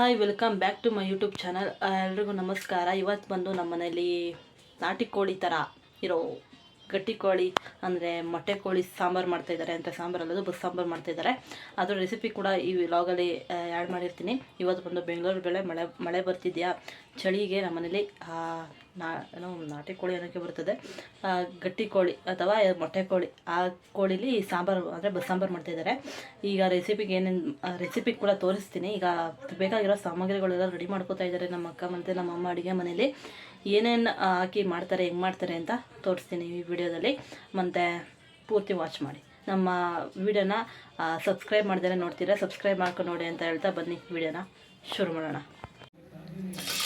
Hi, welcome back to my YouTube channel. ಎಲ್ರಿಗೂ ನಮಸ್ಕಾರ. ಇವತ್ತು ಬಂದು ನಮ್ಮ ಮನೇಲಿ ನಾಟಿ ಕೋಳಿ ಥರ ಇರೋ ಗಟ್ಟಿ ಕೋಳಿ, ಅಂದರೆ ಮೊಟ್ಟೆ ಕೋಳಿ ಸಾಂಬಾರು ಮಾಡ್ತಾಯಿದ್ದಾರೆ ಅಂತ ಸಾಂಬಾರು ಅಲ್ಲದು, ಬಸ್ ಸಾಂಬಾರು ಮಾಡ್ತಾಯಿದ್ದಾರೆ ಅದರ ರೆಸಿಪಿ ಕೂಡ ಈ ವ್ಲಾಗಲ್ಲಿ ಆ್ಯಡ್ ಮಾಡಿರ್ತೀನಿ. ಇವತ್ತು ಬಂದು ಬೆಂಗಳೂರು ಬೆಳೆ ಮಳೆ ಮಳೆ ಬರ್ತಿದೆಯಾ? ಚಳಿಗೆ ನಮ್ಮ ಮನೇಲಿ ಆ, ನಾ ಏನೋ ನಾಟಿ ಕೋಳಿ ಅನ್ನೋಕ್ಕೆ ಬರ್ತದೆ. ಗಟ್ಟಿ ಕೋಳಿ ಅಥವಾ ಮೊಟ್ಟೆ ಕೋಳಿ. ಆ ಕೋಳಿಲಿ ಸಾಂಬಾರು ಅಂದರೆ ಬಸ್ ಸಾಂಬಾರು ಮಾಡ್ತಾಯಿದ್ದಾರೆ ಈಗ ರೆಸಿಪಿಗೆ ಏನೇನು ರೆಸಿಪಿ ಕೂಡ ತೋರಿಸ್ತೀನಿ. ಈಗ ಬೇಕಾಗಿರೋ ಸಾಮಗ್ರಿಗಳೆಲ್ಲ ರೆಡಿ ಮಾಡ್ಕೋತಾ ಇದ್ದಾರೆ ನಮ್ಮ ಅಕ್ಕ ಮತ್ತು ನಮ್ಮ ಅಮ್ಮ ಅಡುಗೆ ಮನೇಲಿ. ಏನೇನು ಹಾಕಿ ಮಾಡ್ತಾರೆ ಹೆಂಗೆ ಮಾಡ್ತಾರೆ ಅಂತ ತೋರಿಸ್ತೀನಿ ಈ ವಿಡಿಯೋದಲ್ಲಿ. ಮತ್ತು ಪೂರ್ತಿ ವಾಚ್ ಮಾಡಿ. ನಮ್ಮ ವಿಡಿಯೋನ ಸಬ್ಸ್ಕ್ರೈಬ್ ಮಾಡಿದರೆ ನೋಡ್ತೀರಾ? ಸಬ್ಸ್ಕ್ರೈಬ್ ಮಾಡ್ಕೊಂಡು ನೋಡಿ ಅಂತ ಹೇಳ್ತಾ ಬನ್ನಿ ವಿಡಿಯೋನ. ಶುರು ಮಾಡೋಣ.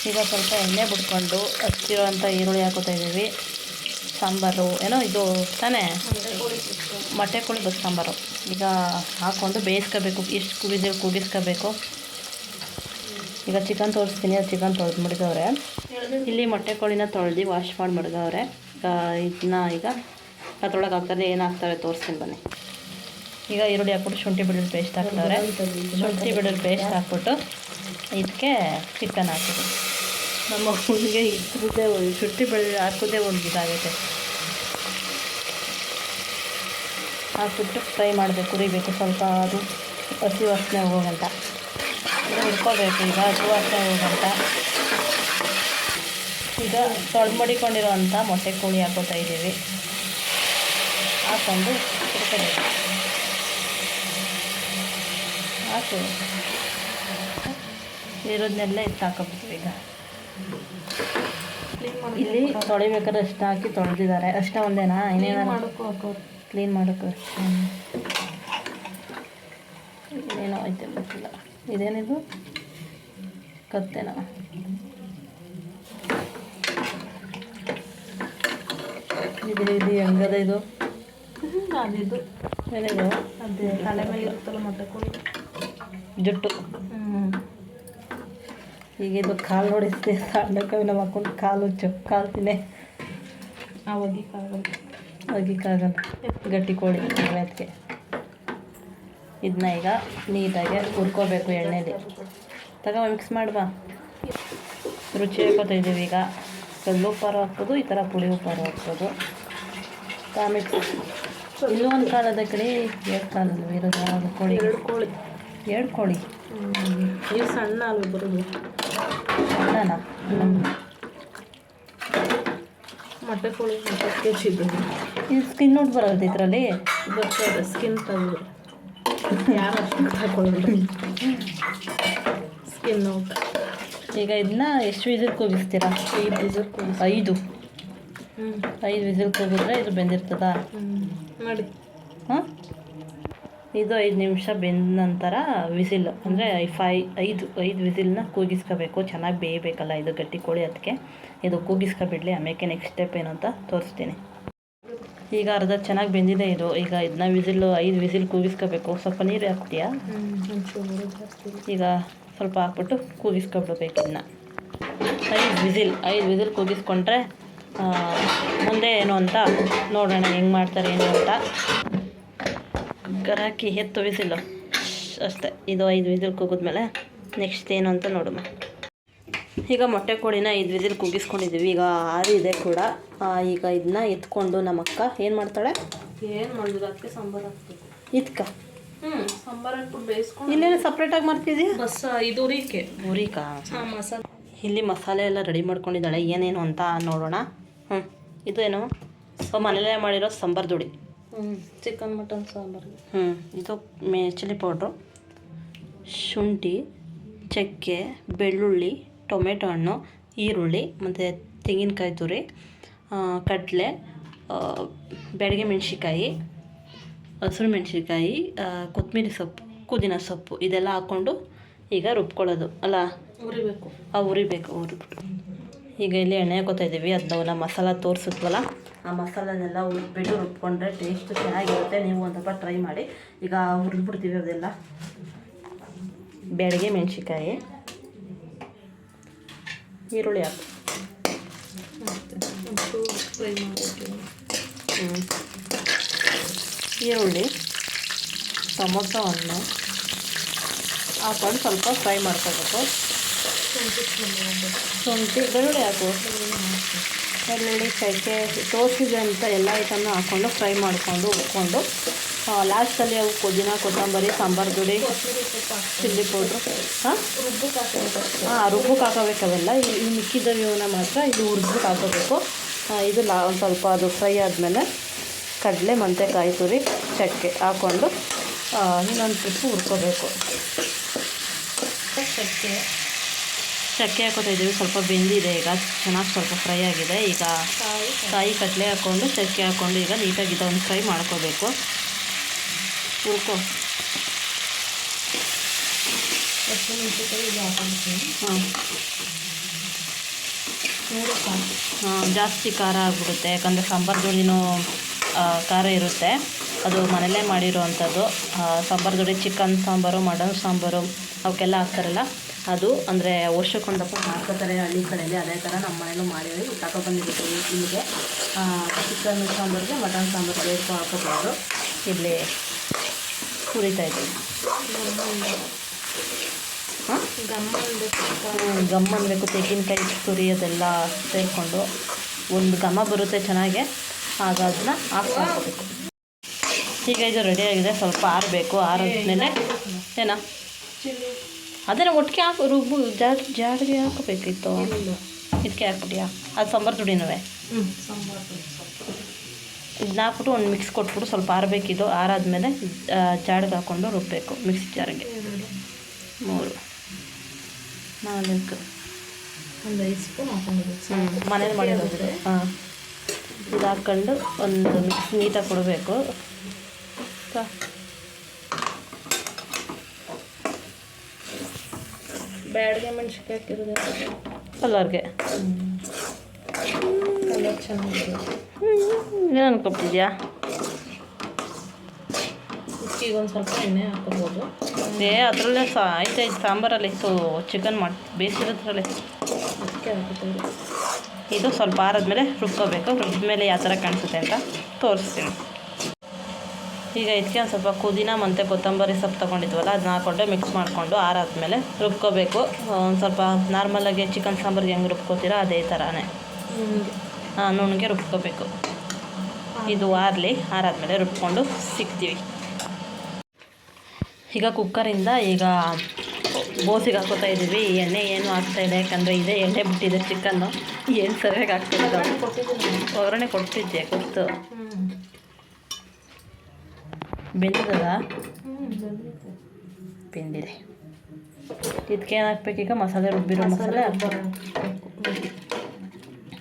ಈಗ ಸ್ವಲ್ಪ ಎಣ್ಣೆ ಬಿಟ್ಕೊಂಡು ಹಚ್ಚಿರೋಂಥ ಈರುಳ್ಳಿ ಹಾಕೋತಾ ಇದ್ದೀವಿ. ಸಾಂಬಾರು, ಏನೋ ಇದು ತಾನೇ? ಮೊಟ್ಟೆ ಕೋಳಿ ಬಸ್ ಸಾಂಬಾರು. ಈಗ ಹಾಕ್ಕೊಂಡು ಬೇಯಿಸ್ಕೋಬೇಕು ಎಷ್ಟು ಕುಡಿದ್ರೆ ಕುಡಿಸ್ಕೋಬೇಕು ಈಗ ಚಿಕನ್ ತೋರಿಸ್ತೀನಿ, ಅದು ಚಿಕನ್ ತೊಳೆದು ಮಡ್ಗವ್ರೆ ಇಲ್ಲಿ ಮೊಟ್ಟೆ ಕೋಳಿನ ತೊಳೆದು ವಾಶ್ ಮಾಡಿ ಮಡ್ಗವ್ರೆ ಈಗ ಇದನ್ನ ಈಗ ಅದ್ರೊಳಗೆ ಹಾಕ್ತಾರೆ ಏನು ಹಾಕ್ತಾರೆ ತೋರಿಸ್ತೀನಿ ಬನ್ನಿ. ಈಗ ಈರುಳ್ಳಿ ಹಾಕ್ಬಿಟ್ಟು ಶುಂಠಿ ಬೆಳ್ಳುಳ್ಳಿ ಪೇಸ್ಟ್ ಹಾಕ್ತಾರೆ ಶುಂಠಿ ಬೆಳ್ಳುಳ್ಳಿ ಪೇಸ್ಟ್ ಹಾಕ್ಬಿಟ್ಟು ಇದಕ್ಕೆ ಚಿಕನ್ ಹಾಕೋದು ನಮ್ಮ ಹುಡುಗೆ ಇದ್ರದ್ದೇ ಚುಟ್ಟಿ ಬೆಳೆ ಹಾಕೋದೇ ಒಂದು ಇದಾಗೈತೆ ಹಾಕ್ಬಿಟ್ಟು ಫ್ರೈ ಮಾಡಬೇಕು ಕುರಿಬೇಕು ಸ್ವಲ್ಪ ಅದು ಹಸಿ ವಾಸನೆ ಹೋಗಂತ. ಹುರ್ಕೋಬೇಕು ಈಗ, ಹಸಿ ವಾಸನೆ ಹೋಗಂತ. ಈಗ ತೊಳೆದು ಮೊಟ್ಟೆ ಕೋಳಿ ಹಾಕೋತಾ ಇದ್ದೀವಿ. ಹಾಕ್ಕೊಂಡು ಹುರ್ಕೋಬೇಕು. ಹಾಕು. ಇರೋದನ್ನೆಲ್ಲ ಎತ್ತು ಹಾಕೋಬೇಕು ಈಗ. ಇಲ್ಲಿ ತೊಳಿಬೇಕಾದ್ರೆ ಅಷ್ಟ ಹಾಕಿ ತೊಳೆದಿದ್ದಾರೆ. ಅಷ್ಟ ಒಂದೇನಾ? ಇನ್ನೇನು ಕ್ಲೀನ್ ಮಾಡೋಕೆ ಇನ್ನೇನೋ ಐತೆ ಗೊತ್ತಿಲ್ಲ. ಇದೇನಿದು? ಕತ್ತೆನ? ಇದು ಇದು ಹೆಂಗದ ಇದು? ಅದಿದು. ಏನಿದು ಅದೇ ತಲೆ ಮೇಲೆ ಇರುತ್ತಲ್ಲ ಮೊಟ್ಟೆ ಕೋಳಿ. ಜುಟ್ಟು. ಈಗ ಇದು ಕಾಲು ನೋಡಿಸ್ತೆ ಸಣ್ಣಕ್ಕೆ ನಮ್ಮ ಹಾಕೊಂಡು ಕಾಲು ಹುಚ್ಚು ಕಾಲು ತಿನ್ನೆ ಅವಾಗಿ ಕಾಗಲ್ಲ ಅಗಿಕ್ಕಾಗಲ್ಲ ಗಟ್ಟಿ ಕೋಳಿ ಅದಕ್ಕೆ ಇದನ್ನ ಈಗ ನೀಟಾಗಿ ಹುರ್ಕೋಬೇಕು ಎಣ್ಣೆಲಿ. ತಗೋ ಮಿಕ್ಸ್ ಮಾಡುವ ರುಚಿ ಹಾಕೋತಾ ಇದ್ದೀವಿ ಈಗ. ಕಲ್ಲು ಉಪ್ಪಾರು ಹಾಕ್ಬೋದು ಈ ಥರ ಪುಳಿ ಉಪ್ಪಾರು ಹಾಕ್ಬೋದು. ತಾ ಮಿಕ್ಸ್ ಇನ್ನೂ ಒಂದು ಕಾಲದ ಕಡೆ ಎರಡು ಕಾಲದ ಇರೋದು ಕೋಳಿ. ಕೋಳಿ. ಎರಡು ಕೋಳಿ ಇವು ಸಣ್ಣ ಅಲ್ವ ಬರೋದು ಸಣ್ಣ ಮೊಟ್ಟೆ ಕೋಳಿ ಮೊಟ್ಟೆ ಇದು ಸ್ಕಿನ್ ನೋಡಿ ಬರೋದು ಇದರಲ್ಲಿ? ಬರ್ತದೆ ಸ್ಕಿನ್ ತೆಗೆದು ಯಾರು ಅಷ್ಟು ಹಾಕೊಳ್ಳೋದು ಸ್ಕಿನ್ ನೋಡಿ ಈಗ ಇದನ್ನ ಎಷ್ಟು ವಿಸಿಲ್ ಕೂಗಿಸ್ತೀರಾ? ಐದು ವಿಸಿಲ್ ಕೂಗಿಸ್ ಐದು. ಹ್ಞೂ ಐದು ವಿಸಿಲ್ ಕೂಗಿದ್ರೆ ಇದು ಬೆಂದಿರ್ತದಾ? ಹ್ಞೂ ಮಾಡಿ. ಹಾಂ? ಇದು ಐದು ನಿಮಿಷ ಬೆಂದ ನಂತರ ವಿಸಿಲ್, ಅಂದರೆ ಫೈ, ಐದು ಐದು ವಿಸಿಲ್ನ ಕೂಗಿಸ್ಕೋಬೇಕು. ಚೆನ್ನಾಗಿ ಬೇಯಬೇಕಲ್ಲ ಇದು ಗಟ್ಟಿ ಕೋಳಿ ಅದಕ್ಕೆ. ಇದು ಕೂಗಿಸ್ಕೊಬಿಡ್ಲಿ ಆಮೇಲೆ ನೆಕ್ಸ್ಟ್ ಸ್ಟೆಪ್ ಏನು ಅಂತ ತೋರಿಸ್ತೀನಿ. ಈಗ ಅರ್ಧ ಚೆನ್ನಾಗಿ ಬೆಂದಿದೆ ಇದು. ಈಗ ಇದನ್ನ ವಿಸಿಲ್, ಐದು ವಿಸಿಲ್ ಕೂಗಿಸ್ಕೋಬೇಕು. ಸ್ವಲ್ಪ ನೀರು ಹಾಕ್ತೀಯಾ? ಈಗ ಸ್ವಲ್ಪ ಹಾಕ್ಬಿಟ್ಟು ಕೂಗಿಸ್ಕೊಬಿಡ್ಬೇಕು ಇದನ್ನ. ಐದು ವಿಸಿಲ್ ಐದು ವಿಸಿಲ್ ಕೂಗಿಸ್ಕೊಂಡ್ರೆ ಮುಂದೆ ಏನು ಅಂತ ನೋಡೋಣ, ಹೆಂಗೆ ಮಾಡ್ತಾರೆ ಏನು ಅಂತ. ಗರಾಕಿ ಎತ್ತು ಬಿಸಿಲು. ಅಷ್ಟೇ ಇದು ಐದು ವಿಸಿಲ್ ಕೂಗಿದ್ಮೇಲೆ ನೆಕ್ಸ್ಟ್ ಏನು ಅಂತ ನೋಡಮ್ಮ ಈಗ ಮೊಟ್ಟೆ ಕೋಳಿನ ಐದು ವಿಸಿಲ್ ಕೂಗಿಸ್ಕೊಂಡಿದ್ದೀವಿ ಈಗ ಆರಿದೆ ಕೂಡ. ಈಗ ಇದನ್ನ ಎತ್ಕೊಂಡು ನಮ್ಮ ಅಕ್ಕ ಏನು ಮಾಡ್ತಾಳೆ? ಏನು ಮಾಡಿದ್ರು ಅದಕ್ಕೆ ಸಾಂಬಾರು ಹಾಕ್ಬೇಕು. ಇದ್ಕ? ಹ್ಞೂ ಸಾಂಬಾರು ಹಾಕ್ಬಿಟ್ಟು ಬೇಯಿಸ್ಕೊಂಡು ಇಲ್ಲೇನು ಸಪ್ರೇಟಾಗಿ ಮಾಡ್ತಿದ್ದೀಯ ಬಸ್ ಇದು ಉರಿಕೆ. ಉರಿಕಾ? ಹಾಂ ಮಸಾಲೆ ಇಲ್ಲಿ ಮಸಾಲೆ ಎಲ್ಲ ರೆಡಿ ಮಾಡ್ಕೊಂಡಿದ್ದಾಳೆ. ಏನೇನು ಅಂತ ನೋಡೋಣ. ಹ್ಞೂ ಇದು ಏನು? ಸೊ ಮನೇಲೇ ಮಾಡಿರೋ ಸಾಂಬಾರ್ ದುಡಿ ಚಿಕನ್ ಮಟನ್ ಸಾಂಬಾರು. ಹ್ಞೂ ಇದು ಮೇ ಚಿಲ್ಲಿ ಪೌಡ್ರು ಶುಂಠಿ ಚಕ್ಕೆ ಬೆಳ್ಳುಳ್ಳಿ ಟೊಮೆಟೊ ಹಣ್ಣು ಈರುಳ್ಳಿ ಮತ್ತು ತೆಂಗಿನಕಾಯಿ ತುರಿ ಕಡಲೆ ಬೆಳಗ್ಗೆ ಮೆಣಸಿನ್ಕಾಯಿ ಮೆಣಸಿಕಾಯಿ ಹಸಿರು ಮೆಣಸಿಕಾಯಿ ಕೊತ್ತಂಬರಿ ಸೊಪ್ಪು ಪುದೀನ ಸೊಪ್ಪು ಇದೆಲ್ಲ ಹಾಕ್ಕೊಂಡು ಈಗ ರುಬ್ಕೊಳ್ಳೋದು ಅಲ್ಲ? ಉರಿಬೇಕು ಆ ಉರಿಬೇಕು ಉರಿಬಿಟ್ಟು ಈಗ ಇಲ್ಲಿ ಎಣ್ಣೆ ಹಾಕೋತಾ ಇದ್ದೀವಿ ಅದನ್ನ ಮಸಾಲ ತೋರಿಸಿದ್ವಲ್ಲ ಆ ಮಸಾಲನೆಲ್ಲ ಹುರಿದ್ಬಿಟ್ಟು ರುಬ್ಕೊಂಡ್ರೆ ಟೇಸ್ಟ್ ಚೆನ್ನಾಗಿರುತ್ತೆ. ನೀವು ಒಂದು ಸ್ವಲ್ಪ ಟ್ರೈ ಮಾಡಿ. ಈಗ ಹುರಿದ್ಬಿಡ್ತೀವಿ ಅದೆಲ್ಲ. ಬೆಳಗ್ಗೆ ಮೆಣಸಿಕಾಯಿ ಈರುಳ್ಳಿ ಹಾಕಿ. ಈರುಳ್ಳಿ ಟೊಮೊಟೊ ಹಣ್ಣು ಹಾಕೊಂಡು ಸ್ವಲ್ಪ ಫ್ರೈ ಮಾಡ್ಕೋಬೇಕು. ಶುಂಠಿ, ಬೆಳ್ಳುಳ್ಳಿ ಹಾಕು. ಬೆಳ್ಳುಳ್ಳಿ ಚಕ್ಕೆ ತೋರಿಸಿದೆ ಅಂತ ಎಲ್ಲ ಐಟಮ್ನ ಹಾಕ್ಕೊಂಡು ಫ್ರೈ ಮಾಡಿಕೊಂಡು ಉಕ್ಕೊಂಡು ಲಾಸ್ಟಲ್ಲಿ ಅವು ಪುದೀನ, ಕೊತ್ತಂಬರಿ, ಸಾಂಬಾರು ಪುಡಿ, ಚಿಲ್ಲಿ ಪೌಡ್ರು. ಹಾಂ? ಹಾಂ ರುಬ್ಬಕ್ಕೆ ಹಾಕೋಬೇಕು ಅವೆಲ್ಲ. ಈ ಮಿಕ್ಕಿದ ಇವನ್ನ ಮಾತ್ರ ಇದು ಹುರಿದ್ಬಿಟ್ಟು ಹಾಕೋಬೇಕು. ಇದು ಲಾ, ಒಂದು ಸ್ವಲ್ಪ ಅದು ಫ್ರೈ ಆದಮೇಲೆ ಕಡಲೆ ಮಂತೆ ಕಾಯಿ ತುರಿ, ಚಕ್ಕೆ ಹಾಕ್ಕೊಂಡು ಇನ್ನೊಂದು ಟ್ರಿಪ್ಪು ಹುರ್ಕೋಬೇಕು. ಚಕ್ಕೆ. ಚಕ್ಕೆ ಹಾಕೋತಾ ಇದ್ದೀವಿ. ಸ್ವಲ್ಪ ಬೆಂದಿದೆ. ಈಗ ಚೆನ್ನಾಗಿ ಸ್ವಲ್ಪ ಫ್ರೈ ಆಗಿದೆ. ಈಗ ಕಾಯಿ ಕಡಲೆ ಹಾಕ್ಕೊಂಡು ಚಕ್ಕೆ ಹಾಕ್ಕೊಂಡು ಈಗ ನೀಟಾಗಿ ಇದನ್ನು ಫ್ರೈ ಮಾಡ್ಕೋಬೇಕು. ಹುರ್ಕೊ. ಹಾಕೊಂಡಿದ್ದೀನಿ ಹಾಂ. ಜಾಸ್ತಿ ಖಾರ ಆಗಿಬಿಡುತ್ತೆ. ಯಾಕಂದರೆ ಸಾಂಬಾರು ಜೋಡಿನೂ ಖಾರ ಇರುತ್ತೆ. ಅದು ಮನೇಲೇ ಮಾಡಿರೋವಂಥದ್ದು ಸಾಂಬಾರು ಜೋಡಿ ಚಿಕನ್ ಸಾಂಬಾರು ಮಟನ್ ಸಾಂಬಾರು ಅವಕ್ಕೆಲ್ಲ ಹಾಕ್ತಾರಲ್ಲ. ಅದು ಅಂದರೆ ವರ್ಷಕ್ಕೊಂದಪ್ಪ ಮಾಡ್ಕೋತಾರೆ ಹಳ್ಳಿ ಕಡೆಯಲ್ಲಿ. ಅದೇ ಥರ ನಮ್ಮ ಮನೇಲೂ ಮಾಡಿದ್ವಿ ತಗೊಬಂದಿರ್ತೀವಿ ಇಲ್ಲಿಗೆ ಚಿಕನ್ ಸಾಂಬಾರಿಗೆ, ಮಟನ್ ಸಾಂಬಾರು ಬೇಕು ಹಾಕೋಬೋದು ಇಲ್ಲಿ ಹುರಿತಾ ಇದ್ದೀವಿ. ಹಾಂ? ಗಮ್ಮ ಅನ್ಬೇಕು ಗಮ್ ಅನ್ನಬೇಕು ತೆಂಗಿನಕಾಯಿ, ತುರಿ ಅದೆಲ್ಲ ಸೇರಿಕೊಂಡು ಒಂದು ಘಮ ಬರುತ್ತೆ ಚೆನ್ನಾಗೆ. ಆಗ ಅದನ್ನ ಹಾಕ್ಬೇಕು ಈಗ ಇದು ರೆಡಿಯಾಗಿದೆ ಸ್ವಲ್ಪ ಆರಬೇಕು. ಮೇಲೆ ಏನ? ಚಿಲ್ಲಿ. ಅದನ್ನು ಒಟ್ಟಿಗೆ ಹಾಕು ರುಬ್ಬು ಜಾಡ್ ಜಾಡಿಗೆ ಹಾಕಬೇಕಿತ್ತು. ಇದಕ್ಕೆ ಹಾಕ್ಬಿಟ್ಟಿಯಾ ಅದು ಸಾಂಬಾರು ದುಡಿನವೇ ಇದನ್ನ ಹಾಕ್ಬಿಟ್ಟು ಒಂದು ಮಿಕ್ಸ್ ಕೊಟ್ಬಿಟ್ಟು ಸ್ವಲ್ಪ ಆರಬೇಕಿದ್ದು ಆರಾದಮೇಲೆ ಜಾಡಿಗೆ ಹಾಕ್ಕೊಂಡು ರುಬ್ಬಬೇಕು ಮಿಕ್ಸಿ ಜಾರಿಗೆ. ಮೂರು. ನಾಲ್ಕು. ಒಂದು ಐದು ಸ್ಪೂನ್ ಹಾಕೊಂಡು ಮನೇಲಿ ಮಾಡಿರೋದು ಹಾಂ. ಇದು ಹಾಕ್ಕೊಂಡು ಒಂದು ಮಿಕ್ಸ್ ನೀಟಾಗಿ ಕೊಡಬೇಕು. ಬ್ಯಾಡ್ಗೆ ಮೆಣಸಿನ್ಕಾಯಿ ಹಾಕಿರೋದು ಕಲರ್ಗೆ ಕಲರ್ ಚೆನ್ನಾಗಿದೆ. ಏನು ಅನ್ಕೊಬಿಟ್ಟಿದ್ಯಾ ಈಗ ಒಂದು ಸ್ವಲ್ಪ ಎಣ್ಣೆ ಹಾಕೋಬೋದು ಏ ಅದರಲ್ಲೇ ಸಾ ಆಯ್ತಾಯ್ತು ಸಾಂಬಾರಲ್ಲಿ ಇತ್ತು ಚಿಕನ್ ಮಾಡಿ ಬೇಯಿಸಿರೋದ್ರಲ್ಲಿ. ಅದಕ್ಕೆ ಹಾಕೋತೀವಿ ಇದು ಸ್ವಲ್ಪ ಆರದ್ಮೇಲೆ ರುಬ್ಕೋಬೇಕು. ರುಬ್ಬಿದ್ಮೇಲೆ ಯಾವ ಥರ ಕಾಣಿಸುತ್ತೆ ಅಂತ ತೋರಿಸ್ತೀನಿ. ಈಗ ಇದಕ್ಕೆ ಒಂದು ಸ್ವಲ್ಪ ಪುದೀನ ಮತ್ತು ಕೊತ್ತಂಬರಿ ಸೊಪ್ಪು ತೊಗೊಂಡಿದ್ವಲ್ಲ ಅದನ್ನ ಹಾಕ್ಕೊಂಡು ಮಿಕ್ಸ್ ಮಾಡಿಕೊಂಡು ಆರಾದ್ಮೇಲೆ ರುಬ್ಕೋಬೇಕು. ಒಂದು ಸ್ವಲ್ಪ ನಾರ್ಮಲಾಗಿ ಚಿಕನ್ ಸಾಂಬಾರಿಗೆ ಹೆಂಗೆ ರುಬ್ಕೋತೀರೋ ಅದೇ ಥರನೇ ಹಾಂ ನುಣ್ಣಗೆ ರುಬ್ಕೋಬೇಕು. ಇದು ಆರಲಿ ಆರಾದ್ಮೇಲೆ ರುಬ್ಕೊಂಡು ಸಿಗ್ತೀವಿ. ಈಗ ಕುಕ್ಕರಿಂದ ಈಗ ಬೋಸಿಗೆ ಹಾಕೋತಾ ಇದ್ದೀವಿ. ಎಣ್ಣೆ ಏನು ಆಗ್ತಾ ಇದೆ? ಯಾಕಂದರೆ ಇದೇ ಎಣ್ಣೆ ಬಿಟ್ಟಿದೆ ಚಿಕನ್ನು ಏನು ಸರಿಯಾಗಿ ಆಗ್ತಿಲ್ಲ ಒಗ್ಗರಣೆ ಕೊಡ್ತಿದ್ದೆ ಗೊತ್ತು. ಬಂದಿದೆ. ಬೆಂದಿದೆ. ಇದಕ್ಕೆ ಏನು ಹಾಕ್ಬೇಕೀಗ ಮಸಾಲೆ ರುಬ್ಬಿರೋ ಮಸಾಲೆ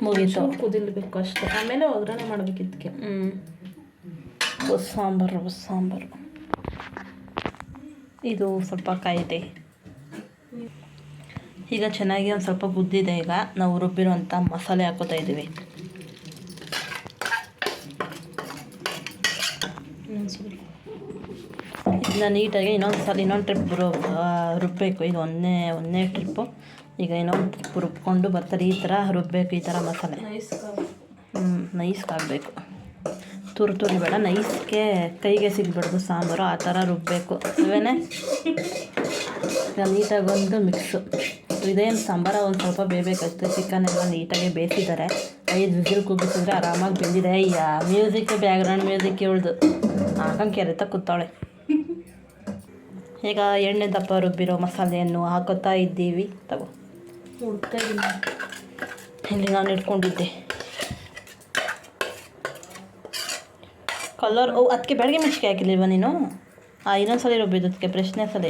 ಮುಗೀತು. ಕುದಿಲ್ಬೇಕು ಅಷ್ಟೇ. ಆಮೇಲೆ ಒಗ್ಗರಣೆ ಮಾಡ್ಬೇಕು ಇದಕ್ಕೆ ಹ್ಞೂ ಸಾಂಬಾರು ಸಾಂಬಾರು. ಇದು ಸ್ವಲ್ಪ ಕಾಯಿದೆ. ಈಗ ಚೆನ್ನಾಗಿ ಒಂದು ಸ್ವಲ್ಪ ಬುದ್ದಿದೆ ಈಗ. ನಾವು ರುಬ್ಬಿರೋಂಥ ಮಸಾಲೆ ಹಾಕೋತಾ ಇದ್ದೀವಿ ಇನ್ನೊಂದು ಸ್ವಲ್ಪ ಇದನ್ನ ನೀಟಾಗಿ ಇನ್ನೊಂದು ಸಲ ಇನ್ನೊಂದು ಟ್ರಿಪ್ ರು ರುಬ್ಬಬೇಕು ಇದು ಒಂದೇ ಒಂದನೇ ಟ್ರಿಪ್ಪು ಈಗ ಇನ್ನೊಂದು ಟ್ರಿಪ್ ರುಬ್ಕೊಂಡು ಬರ್ತಾರೆ ಈ ಥರ ರುಬ್ಬಬೇಕು ಈ ಥರ ಮಸಾಲೆ. ನೈಸ್ ನೈಸ್ಗೆ ಆಗಬೇಕು. ತುರು ತುರಿ ಬೇಡ ನೈಸ್ಗೆ ಕೈಗೆ ಸಿಗಬಾರ್ದು ಸಾಂಬಾರು ಆ ಥರ ರುಬ್ಬಬೇಕು ಅವೇನೆ ಈಗ ನೀಟಾಗಿ ಒಂದು ಮಿಕ್ಸು ಇದೇನು ಸಾಂಬಾರು ಒಂದು ಸ್ವಲ್ಪ ಬೇಯಬೇಕಾಗ್ತದೆ ಚಿಕನ್ ಎಲ್ಲ ನೀಟಾಗಿ ಬೇಯಿಸಿದ್ದಾರೆ. ಐದು ವಿಸಿಲ್ ಕುಗ್ಗಿಸಿದ್ರೆ ಆರಾಮಾಗಿ ಬೆಂದಿದೆ. ಅಯ್ಯ ಮ್ಯೂಸಿಕ್ ಬ್ಯಾಕ್ಗ್ರೌಂಡ್ ಮ್ಯೂಸಿಕ್ ಹೇಳ್ದು ಹಾಕಂಗೆ ಕೆರೆತ ಕೂತಾಳೆ ಈಗ ಎಣ್ಣೆ ದಪ್ಪ ರುಬ್ಬಿರೋ ಮಸಾಲೆಯನ್ನು ಹಾಕೋತಾ ಇದ್ದೀವಿ. ತಗೋ. ಇಲ್ಲಿ ನಾನು ಇಟ್ಕೊಂಡಿದ್ದೆ. ಕಲರ್ ಓ ಅದಕ್ಕೆ ಬೆಳಗ್ಗೆ ಮೆಣಸಿಗೆ ಹಾಕಿಲ್ವ ನೀನು? ಹಾಂ ಇನ್ನೊಂದು ಸಲ ರುಬ್ಬಿದ್ದು ಅದಕ್ಕೆ ಪ್ರಶ್ನೆ ಸಲ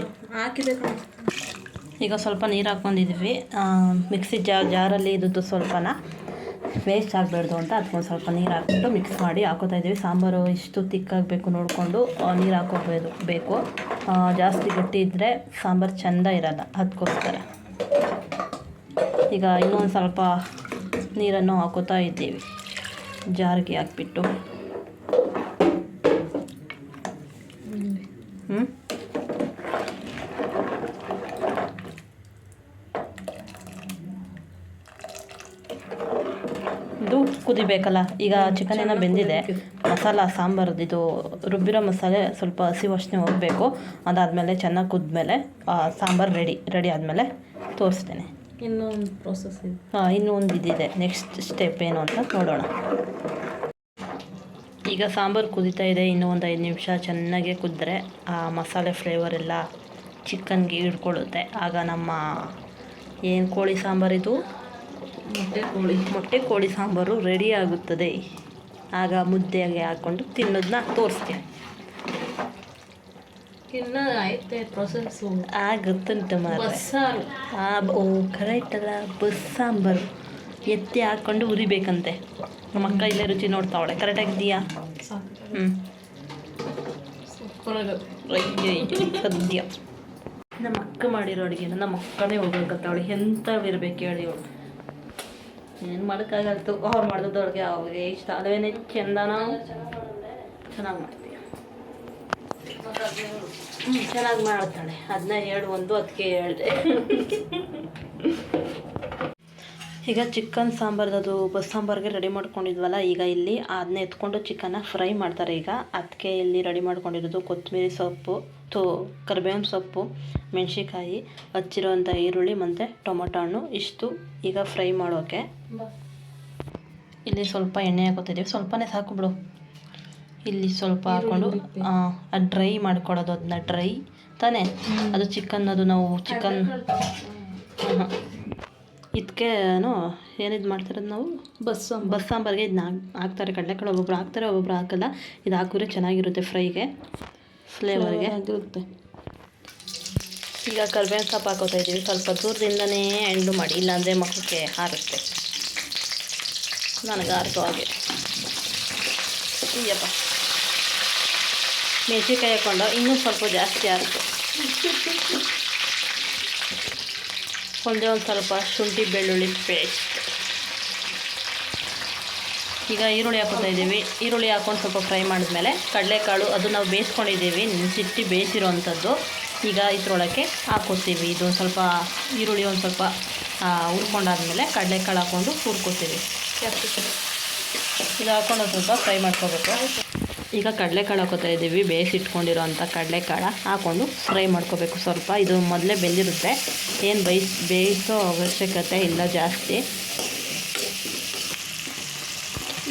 ಈಗ ಸ್ವಲ್ಪ ನೀರು ಹಾಕ್ಕೊಂಡಿದ್ವಿ ಮಿಕ್ಸಿ ಜಾರ್ ಜಾರಲ್ಲಿ ಇದ್ದದ್ದು ಸ್ವಲ್ಪನ? ವೇಸ್ಟ್ ಆಗಬಾರ್ದು ಅಂತ ಅದಕ್ಕೊಂದು ಸ್ವಲ್ಪ ನೀರು ಹಾಕ್ಬಿಟ್ಟು ಮಿಕ್ಸ್ ಮಾಡಿ ಹಾಕೋತಾ ಇದ್ದೀವಿ. ಸಾಂಬಾರು ಇಷ್ಟು ತಿಕ್ಕಾಗಬೇಕು ನೋಡಿಕೊಂಡು ನೀರು ಹಾಕೋಬೇಕು ಬೇಕು. ಜಾಸ್ತಿ ಗಟ್ಟಿ ಇದ್ದರೆ ಸಾಂಬಾರು ಚೆಂದ ಇರಲ್ಲ ಅದಕ್ಕೋಸ್ಕರ ಈಗ ಇನ್ನೊಂದು ಸ್ವಲ್ಪ ನೀರನ್ನು ಹಾಕೋತಾ ಇದ್ದೀವಿ. ಜಾರಿಗೆ ಹಾಕ್ಬಿಟ್ಟು ಹ್ಞೂ ಇದು ಕುದಿಬೇಕಲ್ಲ? ಈಗ ಚಿಕನ್ ಏನೋ ಬೆಂದಿದೆ. ಮಸಾಲ ಸಾಂಬಾರ್ದು ಇದು ರುಬ್ಬಿರೋ ಮಸಾಲೆ ಸ್ವಲ್ಪ ಹಸಿ ವಾಸನೆ ಹೋಗಬೇಕು. ಅದಾದಮೇಲೆ ಚೆನ್ನಾಗಿ ಕುದ್ಮೇಲೆ ಸಾಂಬಾರು ರೆಡಿ ರೆಡಿ ಆದಮೇಲೆ ತೋರಿಸ್ತೇನೆ. ಇನ್ನೊಂದು ಪ್ರೋಸೆಸ್ ಇದೆ. ಹಾಂ ಇನ್ನೂ ಒಂದು ಇದಿದೆ. ನೆಕ್ಸ್ಟ್ ಸ್ಟೆಪ್ ಏನು ಅಂತ ನೋಡೋಣ. ಈಗ ಸಾಂಬಾರು ಕುದೀತಾ ಇದೆ. ಇನ್ನೂ ಒಂದು ಐದು ನಿಮಿಷ ಚೆನ್ನಾಗಿ ಕುದ್ರೆ ಆ ಮಸಾಲೆ ಫ್ಲೇವರ್ ಎಲ್ಲ ಚಿಕನ್ಗೆ ಹಿಡ್ಕೊಳ್ಳುತ್ತೆ ಆಗ ನಮ್ಮ ಏನು ಕೋಳಿ ಸಾಂಬಾರಿದು ಮೊಟ್ಟೆ ಕೋಳಿ ಮೊಟ್ಟೆ ಕೋಳಿ ಸಾಂಬಾರು ರೆಡಿ ಆಗುತ್ತದೆ. ಆಗ ಮುದ್ದೆಗೆ ಹಾಕ್ಕೊಂಡು ತಿನ್ನೋದನ್ನ ತೋರಿಸ್ತೀನಿ. ಇನ್ನ ಐತೆ ಪ್ರೊಸೆಸ್ಸು ಆಗುತ್ತಂತೆ ಮಾರ್ರೆ. ಬಸ್ಸಾರು. ಆ ಬ- ಓ ಕರೆಕ್ಟ್ ಅಲ್ಲ ಬಸ್ ಸಾಂಬಾರು. ಎತ್ತಿ ಹಾಕ್ಕೊಂಡು ಉರಿಬೇಕಂತೆ. ನಮ್ಮ ಅಕ್ಕ ಇಲ್ಲೇ ರುಚಿ ನೋಡ್ತಾವಳೆ. ಕರೆಕ್ಟಾಗಿದೆಯಾ ಹ್ಞೂ ಸದ್ಯ. ನಮ್ಮ ಅಕ್ಕ ಮಾಡಿರೋ ಅಡುಗೆನ ನಮ್ಮ ಅಕ್ಕನೇ ಹೋಗ್ಬೇಕಂತವಳು ಎಂಥವಿರ್ಬೇಕು ಹೇಳಿ ಅವಳು ಏನು ಮಾಡೋಕ್ಕಾಗಲ್ತು? ಅವ್ರು ಮಾಡಿದ್ರು ಅವ್ರಿಗೆ ಇಷ್ಟ. ಅದೇನೇ ನಾವು ಚೆನ್ನಾಗಿ ಮಾಡ್ತೀವಿ ಹ್ಞೂ ಚೆನ್ನಾಗಿ ಮಾಡ್ತಾಳೆ ಅದನ್ನ ಹೇಳು ಒಂದು ಅದಕ್ಕೆ ಹೇಳಿದೆ ಈಗ ಚಿಕನ್ ಸಾಂಬಾರ್ದದು ಬಸ್ ಸಾಂಬಾರ್ಗೆ ರೆಡಿ ಮಾಡ್ಕೊಂಡಿದ್ವಲ್ಲ, ಈಗ ಇಲ್ಲಿ. ಅದನ್ನ ಎತ್ಕೊಂಡು ಚಿಕನ್ನ ಫ್ರೈ ಮಾಡ್ತಾರೆ ಈಗ. ಅದಕ್ಕೆ ಇಲ್ಲಿ ರೆಡಿ ಮಾಡ್ಕೊಂಡಿರೋದು ಕೊತ್ತಂಬರಿ ಸೊಪ್ಪು. ತೋ ಕರಿಬೇವಿನ ಸೊಪ್ಪು ಮೆಣಸಿಕಾಯಿ ಹಚ್ಚಿರೋಂಥ ಈರುಳ್ಳಿ ಮತ್ತು ಟೊಮೊಟೊ ಹಣ್ಣು ಇಷ್ಟು ಈಗ ಫ್ರೈ ಮಾಡೋಕ್ಕೆ ಇಲ್ಲಿ ಸ್ವಲ್ಪ ಎಣ್ಣೆ ಹಾಕೋತಿದ್ದೀವಿ ಸ್ವಲ್ಪನೇ ಸಾಕುಬಿಡು ಇಲ್ಲಿ ಸ್ವಲ್ಪ ಹಾಕೊಂಡು ಡ್ರೈ ಮಾಡ್ಕೊಳ್ಳೋದು ಅದನ್ನ ಡ್ರೈ ತಾನೇ? ಅದು ಚಿಕನ್ ಅದು ನಾವು ಚಿಕನ್. ಇದಕ್ಕೇನು ಏನಿದು ಮಾಡ್ತಿರೋದು ನಾವು? ಬಸ್ ಬಸ್ ಸಾಂಬಾರಿಗೆ ಇದನ್ನ ಹಾಕ್ತಾರೆ. ಕಡಲೆಕಾಳು ಒಬ್ಬೊಬ್ರು ಹಾಕ್ತಾರೆ ಒಬ್ಬೊಬ್ರು ಹಾಕಲ್ಲ. ಇದು ಹಾಕಿದ್ರೆ ಚೆನ್ನಾಗಿರುತ್ತೆ ಫ್ರೈಗೆ. ಫ್ಲೇವರ್ಗೆ? ಈಗ ಕರ್ಬೇವಿನ ಸೊಪ್ಪು ಹಾಕೋತಾ ಇದ್ದೀವಿ. ಸ್ವಲ್ಪ ದೂರದಿಂದನೇ ಎಂಡು ಮಾಡಿ ಇಲ್ಲಾಂದರೆ ಮಕ್ಕಳಿಗೆ ಹಾರುತ್ತೆ. ನನಗೆ ಹಾರ್ತು ಹಾಗೆ. ಅಯ್ಯಪ್ಪ ಮೆಣಸಿನ್ಕಾಯಿ ಹಾಕೊಂಡು ಇನ್ನೂ ಸ್ವಲ್ಪ ಜಾಸ್ತಿ ಆಯಿತು ಒಂದೇ ಒಂದು ಸ್ವಲ್ಪ ಶುಂಠಿ ಬೆಳ್ಳುಳ್ಳಿ ಪೇಸ್ಟ್ ಈಗ ಈರುಳ್ಳಿ ಹಾಕೋತಾ ಇದ್ದೀವಿ. ಈರುಳ್ಳಿ ಹಾಕೊಂಡು ಸ್ವಲ್ಪ ಫ್ರೈ ಮಾಡಿದ್ಮೇಲೆ ಕಡಲೆಕಾಳು ಅದು ನಾವು ಬೇಯಿಸ್ಕೊಂಡಿದ್ದೀವಿ. ನೆನೆಸಿಟ್ಟು ಬೇಯಿಸಿರೋವಂಥದ್ದು. ಈಗ ಇದರೊಳಕ್ಕೆ ಹಾಕೋತೀವಿ ಇದು ಸ್ವಲ್ಪ ಈರುಳ್ಳಿ ಒಂದು ಸ್ವಲ್ಪ ಹುರ್ಕೊಂಡಾದ್ಮೇಲೆ ಕಡಲೆಕಾಳು ಹಾಕ್ಕೊಂಡು ಹುರ್ಕೋತೀವಿ ಇದು ಹಾಕ್ಕೊಂಡು ಸ್ವಲ್ಪ ಫ್ರೈ ಮಾಡ್ಕೋಬೇಕು. ಈಗ ಕಡಲೆಕಾಳು ಹಾಕೋತಾ ಇದ್ದೀವಿ. ಬೇಯಿಸಿಟ್ಕೊಂಡಿರೋ ಅಂಥ ಕಡಲೆಕಾಳು ಹಾಕ್ಕೊಂಡು ಫ್ರೈ ಮಾಡ್ಕೋಬೇಕು. ಸ್ವಲ್ಪ ಇದು ಮೊದಲೇ ಬೆಂದಿರುತ್ತೆ. ಏನು ಬೇಯಿಸ್, ಬೇಯಿಸೋ ಅವಶ್ಯಕತೆ ಇಲ್ಲ ಜಾಸ್ತಿ.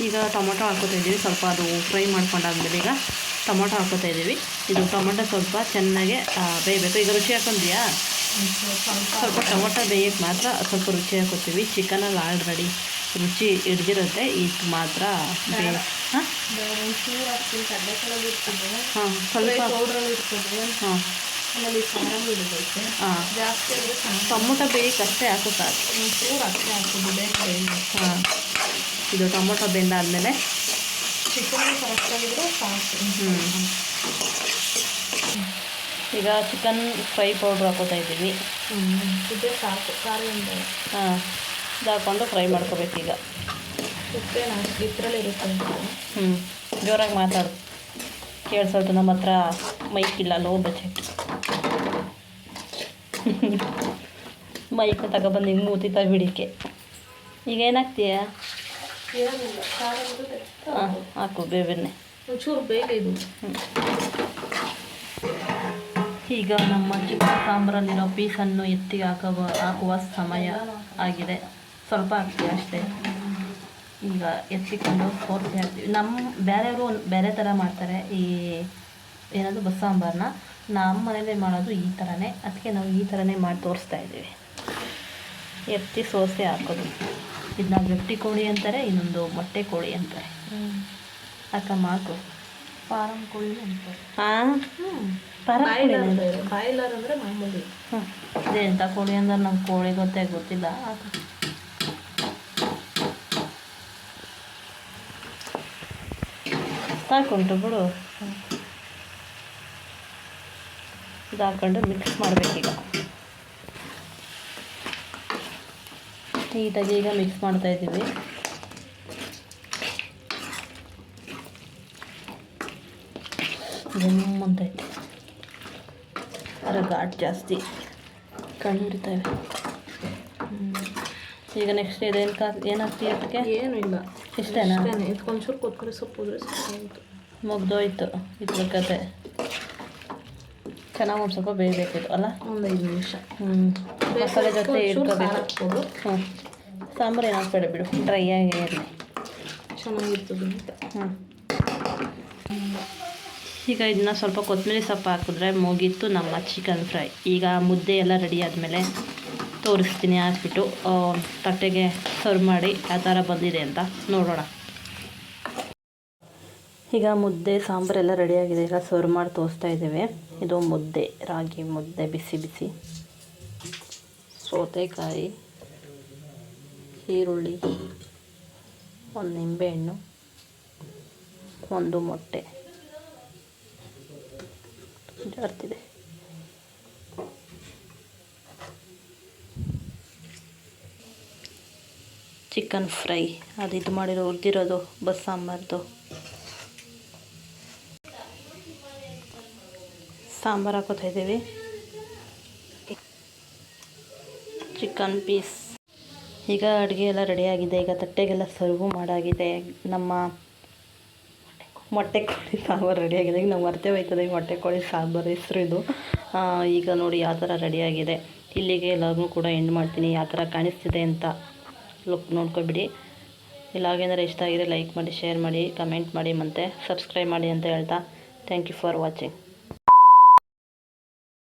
ಈಗ ಟೊಮೊಟೊ ಹಾಕೋತಾ ಇದ್ದೀವಿ. ಸ್ವಲ್ಪ ಅದು ಫ್ರೈ ಮಾಡ್ಕೊಂಡಾದ್ಮೇಲೆ ಈಗ ಟೊಮೊಟೊ ಹಾಕೋತಾ ಇದ್ದೀವಿ. ಇದು ಟೊಮೊಟೊ ಸ್ವಲ್ಪ ಚೆನ್ನಾಗಿ ಬೇಯಬೇಕು. ಈಗ ರುಚಿ ಹಾಕೊಂಡಿಯಾ? ಸ್ವಲ್ಪ ಟೊಮೊಟೊ ಬೇಯಕ್ಕೆ ಮಾತ್ರ ಸ್ವಲ್ಪ ರುಚಿ ಹಾಕೋತೀವಿ. ಚಿಕನಲ್ಲಿ ಆಲ್ರೆಡಿ ರುಚಿ ಹಿಡ್ದಿರುತ್ತೆ. ಇದು ಮಾತ್ರ ಹಾಂ? ಸ್ವಲ್ಪ ಹಾಂ. ಟೊಮೊಟೊ ಬೇಯಕ್ಕೆ ಅಷ್ಟೇ ಹಾಕೋದು ಹಾಂ. ಇದು ಟೊಮೊಟೊ ಬೆಂದಾದಮೇಲೆ ಚಿಕನ್ ಕರೆಕ್ಟಾಗಿದ್ರೆ ಸಾಕು. ಹ್ಞೂ ಈಗ ಚಿಕನ್ ಫ್ರೈ ಪೌಡ್ರ್ ಹಾಕೋತಾ ಇದ್ದೀವಿ. ಹ್ಞೂ ಇದೇ ಸಾಕು. ಖಾರದಿಂದ ಹಾಂ. ಇದು ಹಾಕ್ಕೊಂಡು ಫ್ರೈ ಮಾಡ್ಕೋಬೇಕು ಈಗ. ಇದರಲ್ಲಿ ಇರುತ್ತೆ ಹ್ಞೂ ಜೋರಾಗಿ ಮಾತಾಡು. ಕೇಳಿಸೋದು ನಮ್ಮ ಹತ್ರ ಮೈಕ್ ಇಲ್ಲ ಲೋ ಬಜೆಟ್ ಮೈಕ್ ತಗೊಬಂದು ಹಿಂಗೆ ಮೂತಿ ಬಿಡಿಕೆ. ಈಗ ಏನಾಗ್ತೀಯ? ಹಾಂ ಹಾಕು ಬೇಬೆಣ್ಣೆ ಒಂಚೂರು ಬೇಗ ಇದು ಈಗ ನಮ್ಮ ಚಿಕ್ಕ ಸಾಂಬಾರಲ್ಲಿರೋ ಪೀಸನ್ನು ಎತ್ತಿಗೆ ಹಾಕುವ ಹಾಕುವ ಸಮಯ ಆಗಿದೆ. ಸ್ವಲ್ಪ ಹಾಕ್ತೀವಿ ಅಷ್ಟೇ? ಈಗ ಎತ್ತಿಕೊಂಡು ಫೋರ್ತಿ ಹಾಕ್ತೀವಿ. ನಮ್ಮ ಬೇರೆಯವರು ಬೇರೆ ಥರ ಮಾಡ್ತಾರೆ. ಈ ಏನದು ಬಸ್ ಸಾಂಬಾರನ್ನ ನಮ್ಮ ಮನೇಲಿ ಮಾಡೋದು ಈ ಥರನೇ ಅದಕ್ಕೆ ನಾವು ಈ ಥರನೇ ಮಾಡಿ ತೋರಿಸ್ತಾ ಇದ್ದೀವಿ. ಎತ್ತಿ ಸೋಸೆ ಹಾಕೋದು. ಇದನ್ನ ಗಟ್ಟಿ ಕೋಳಿ ಅಂತಾರೆ ಇನ್ನೊಂದು ಮೊಟ್ಟೆ ಕೋಳಿ ಅಂತಾರೆ. ಅಕ್ಕ ಮಾಕು ಫಾರಂ ಕೋಳಿ ಅಂತಾರೆ. ಹಾಂ ಬಾಯ್ಲರ್ ಅಂದರೆ ಮಾಮೂಲಿ. ಎಂಥ ಕೋಳಿ ಅಂದ್ರೆ ನಂಗೆ ಕೋಳಿ ಗೊತ್ತೇ ಗೊತ್ತಿಲ್ಲ. ಸಾಕುಂಟು ಬಿಡು. ಇದು ಹಾಕೊಂಡು ಮಿಕ್ಸ್ ಮಾಡಬೇಕೀಗ. ನೀಟಾಗಿ ಈಗ ಮಿಕ್ಸ್ ಮಾಡ್ತಾ ಇದ್ದೀವಿ. ಜಮ್ ಅಂತೈತೆ ಅದರ ಘಾಟ್ ಜಾಸ್ತಿ ಕಣ್ಣು ಹಿಡಿತವೆ ಈಗ ನೆಕ್ಸ್ಟ್ ಇದೇನು ಕಾ ಏನಾಗ್ತೀವಿ ಅದಕ್ಕೆ ಏನು ಇಲ್ಲ. ಇಷ್ಟೇನಾ? ಇದಕ್ಕೊಂಚೂರು ಕೊತ್ತಂಬರಿ ಸೊಪ್ಪು ಹೋದ್ರೆ ಮುಗ್ದೋಯ್ತು. ಇದ್ರ ಕತೆ ಚೆನ್ನಾಗಿ ಒಂದು ಸ್ವಲ್ಪ ಬೇಯಬೇಕಿತ್ತು ಅಲ್ಲ? ಒಂದು ಐದು ನಿಮಿಷ. ಹ್ಞೂ ಮಸಾಲೆ ಜೊತೆ ಇಟ್ಕೋಬೇಕು ಹ್ಞೂ ಸಾಂಬಾರು ಏನು ಹಾಕ್ಬೇಡ ಬಿಡು ಡ್ರೈ ಆಗಿ ಇರಲಿ. ಚೆನ್ನಾಗಿರ್ತದೆ ಅಂತ. ಹ್ಞೂ ಈಗ ಇದನ್ನ ಸ್ವಲ್ಪ ಕೊತ್ತಂಬರಿ ಸೊಪ್ಪು ಹಾಕಿದ್ರೆ ಮುಗೀತು ನಮ್ಮ ಚಿಕನ್ ಫ್ರೈ. ಈಗ ಮುದ್ದೆ ಎಲ್ಲ ರೆಡಿ ಆದಮೇಲೆ ತೋರಿಸ್ತೀನಿ ಹಾಕ್ಬಿಟ್ಟು ತಟ್ಟೆಗೆ ಸರ್ವ್ ಮಾಡಿ ಯಾವ ಥರ ಬಂದಿದೆ ಅಂತ ನೋಡೋಣ. ಈಗ ಮುದ್ದೆ ಸಾಂಬಾರೆಲ್ಲ ರೆಡಿಯಾಗಿದೆ ಈಗ ಸರ್ವ್ ಮಾಡಿ ತೋರಿಸ್ತಾ ಇದ್ದೇವೆ. ಇದು ಮುದ್ದೆ, ರಾಗಿ ಮುದ್ದೆ, ಬಿಸಿ ಬಿಸಿ. ಸೌತೆಕಾಯಿ, ಈರುಳ್ಳಿ, ಒಂದು ನಿಂಬೆಹಣ್ಣು, ಒಂದು ಮೊಟ್ಟೆ. ಜಾರ್ತಿದೆ ಚಿಕನ್ ಫ್ರೈ. ಅದು ಇದು ಮಾಡಿರೋ, ಹುರಿದಿರೋದು ಬಸ್ ಸಾಂಬಾರ್ದು. ಸಾಂಬಾರು ಹಾಕೋತಾ ಇದ್ದೀವಿ. ಚಿಕನ್ ಪೀಸ್ ಈಗ ಅಡುಗೆ ಎಲ್ಲ ರೆಡಿಯಾಗಿದೆ ಈಗ ತಟ್ಟೆಗೆಲ್ಲ ಸರ್ವು ಮಾಡಾಗಿದೆ. ನಮ್ಮ ಮೊಟ್ಟೆ ಕೋಳಿ ಸಾಂಬಾರು ರೆಡಿಯಾಗಿದೆ ಈಗ ನಾವು ಮರ್ತೇ ಹೋಯ್ತದೆ ಈಗ ಮೊಟ್ಟೆ ಕೋಳಿ ಸಾಂಬಾರು ಹೆಸರು ಇದು. ಈಗ ನೋಡಿ ಯಾವ ಥರ ರೆಡಿಯಾಗಿದೆ ಇಲ್ಲಿಗೆ ಎಲ್ಲರಿಗೂ ಕೂಡ ಎಂಡ್ ಮಾಡ್ತೀನಿ. ಯಾವ ಥರ ಕಾಣಿಸ್ತಿದೆ ಅಂತ ಲುಕ್ ನೋಡ್ಕೊಬಿಡಿ. ಇಲ್ಲಾಗೇನಾರು ಇಷ್ಟ ಆಗಿದೆ ಲೈಕ್ ಮಾಡಿ ಶೇರ್ ಮಾಡಿ ಕಮೆಂಟ್ ಮಾಡಿ ಮತ್ತು ಸಬ್ಸ್ಕ್ರೈಬ್ ಮಾಡಿ ಅಂತ ಹೇಳ್ತಾ. Thank you for watching